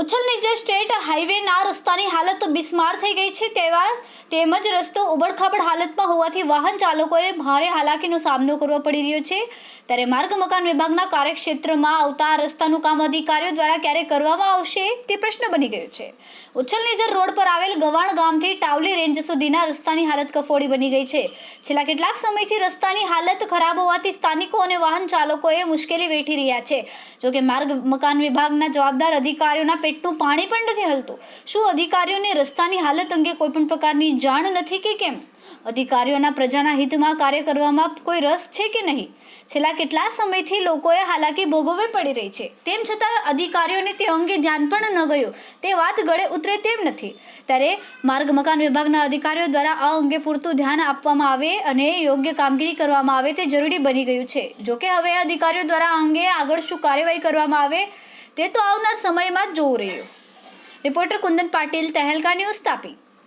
ઉચ્છલ નીચે સ્ટેટ હાઈવેના રસ્તાની હાલત બિસ્માર થઈ ગઈ છે. તેવા તેમજ રસ્તો ઉબડખાબડ હાલતમાં હોવાથી વાહન ચાલકોએ ભારે હાલાકીનો સામનો કરવો પડી રહ્યો છે. ત્યારે માર્ગ મકાન વિભાગના કાર્યક્ષેત્રમાં આવતા રસ્તાનું કામ અધિકારીઓ દ્વારા ક્યારે કરવામાં આવશે તે પ્રશ્ન બની ગયો છે. ઉચ્છલ નીચર રોડ પર આવેલ ગવાણ ગામથી ટાવલી રેન્જ સુધીના રસ્તાની હાલત કફોડી બની ગઈ છે. છેલ્લા કેટલાક સમયથી રસ્તાની હાલત ખરાબ હોવાથી સ્થાનિકો અને વાહન ચાલકોએ મુશ્કેલી વેઠી રહ્યા છે. જોકે માર્ગ મકાન વિભાગના જવાબદાર અધિકારીઓના પેટનું પાણી પણ નથી હલતું. શું અધિકારીઓને રસ્તાની હાલત અંગે કોઈ પણ પ્રકારની જાણ નથી કે કેમ? અધિકારીઓના પ્રજાના હિતમાં કાર્ય કરવામાં કોઈ રસ છે કે નહીં? છેલ્લા કેટલા સમયથી લોકોએ હાલાકી ભોગવવી પડી રહી છે. તેમ છતાં અધિકારીઓને તે અંગે ધ્યાન પણ ન ગયું. તે વાત ગળે ઉતરે તેમ નથી. ત્યારે માર્ગ મકાન વિભાગના અધિકારીઓ દ્વારા આ અંગે પૂરતું ધ્યાન આપવામાં આવે અને યોગ્ય કામગીરી કરવામાં આવે તે જરૂરી બની ગયું છે. જોકે હવે અધિકારીઓ દ્વારા આ અંગે આગળ શું કાર્યવાહી કરવામાં આવે તે તો આવનાર સમયમાં જ જોવું રહ્યું. Reporter Kundan Patil Tehelka news Tapi.